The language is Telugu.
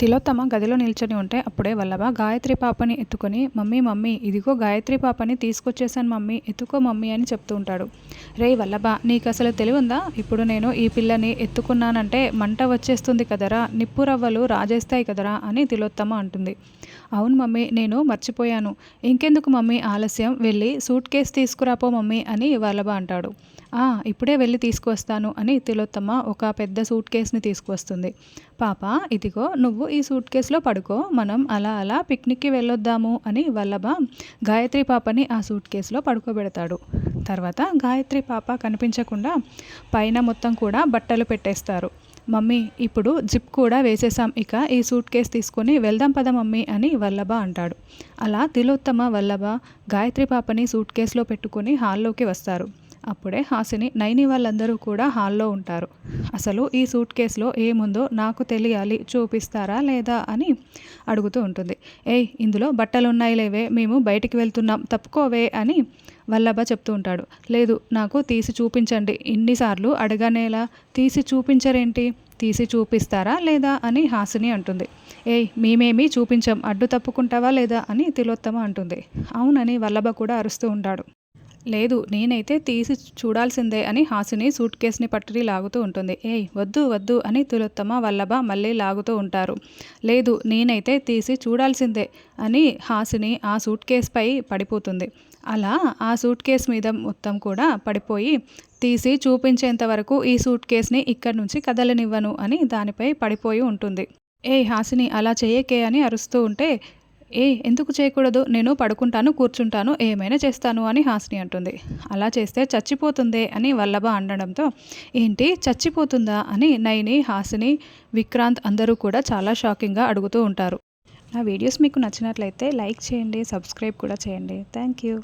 తిలోత్తమ గదిలో నిల్చొని ఉంటే అప్పుడే వల్లభ గాయత్రి పాపని ఎత్తుకొని మమ్మీ మమ్మీ ఇదిగో గాయత్రి పాపని తీసుకొచ్చేసాను మమ్మీ ఎత్తుకో మమ్మీ అని చెప్తూ ఉంటాడు. రే వల్లభ నీకు అసలు తెలివుందా? ఇప్పుడు నేను ఈ పిల్లని ఎత్తుకున్నానంటే మంట వచ్చేస్తుంది కదరా నిప్పు రవ్వలు రాజేస్తాయి కదరా అని తిలోత్తమ అంటుంది. అవును మమ్మీ నేను మర్చిపోయాను. ఇంకెందుకు మమ్మీ ఆలస్యం? వెళ్ళి సూట్ కేస్ తీసుకురాపో మమ్మీ అని వల్లభ అంటాడు. ఇప్పుడే వెళ్ళి తీసుకువస్తాను అని తిలోత్తమ ఒక పెద్ద సూట్ కేస్ని తీసుకువస్తుంది. పాప ఇదిగో నువ్వు ఈ సూట్ కేసులో పడుకో మనం అలా అలా పిక్నిక్కి వెళ్ళొద్దాము అని వల్లభ గాయత్రి పాపని ఆ సూట్ కేసులో పడుకోబెడతాడు. తర్వాత గాయత్రి పాప కనిపించకుండా పైన మొత్తం కూడా బట్టలు పెట్టేస్తారు. మమ్మీ ఇప్పుడు జిప్ కూడా వేసేసాం ఇక ఈ సూట్ కేస్ తీసుకొని వెళ్దాం పద మమ్మీ అని వల్లభ అంటాడు. అలా తిలోత్తమ వల్లభ గాయత్రి పాపని సూట్ కేసులో పెట్టుకొని హాల్లోకి వస్తారు. అప్పుడే హాసిని నైని వాళ్ళందరూ కూడా హాల్లో ఉంటారు. అసలు ఈ సూట్ కేసులో ఏముందో నాకు తెలియాలి చూపిస్తారా లేదా అని అడుగుతూ ఉంటుంది. ఏయ్ ఇందులో బట్టలు ఉన్నాయి లేవే మేము బయటికి వెళ్తున్నాం తప్పుకోవే అని వల్లభ చెప్తూ ఉంటాడు. లేదు నాకు తీసి చూపించండి. ఇన్నిసార్లు అడగనేలా తీసి చూపించరేంటి? తీసి చూపిస్తారా లేదా అని హాసిని అంటుంది. ఏయ్ మేమేమీ చూపించాం అడ్డు తప్పుకుంటావా లేదా అని తిలోత్తమ అంటుంది. అవునని వల్లభ కూడా అరుస్తూ ఉంటాడు. లేదు నేనైతే తీసి చూడాల్సిందే అని హాసిని సూట్ కేస్ని పట్టుని లాగుతూ ఉంటుంది. ఏయ్ వద్దు వద్దు అని తులొత్తమ వల్లభ మళ్ళీ లాగుతూ ఉంటారు. లేదు నేనైతే తీసి చూడాల్సిందే అని హాసిని ఆ సూట్ కేస్పై పడిపోతుంది. అలా ఆ సూట్ కేస్ మీద మొత్తం కూడా పడిపోయి తీసి చూపించేంత వరకు ఈ సూట్ కేస్ని ఇక్కడి నుంచి కదలనివ్వను అని దానిపై పడిపోయి ఉంటుంది. ఏ హాసిని అలా చేయకే అని అరుస్తూ ఉంటే ఏ ఎందుకు చేయకూడదు? నేను పడుకుంటాను కూర్చుంటాను ఏమైనా చేస్తాను అని హాసిని అంటుంది. అలా చేస్తే చచ్చిపోతుందే అని వల్లభ అనడంతో ఏంటి చచ్చిపోతుందా అని నైని హాసిని విక్రాంత్ అందరూ కూడా చాలా షాకింగ్గా అడుగుతూ ఉంటారు. నా వీడియోస్ మీకు నచ్చినట్లయితే లైక్ చేయండి సబ్స్క్రైబ్ కూడా చేయండి. Thank you.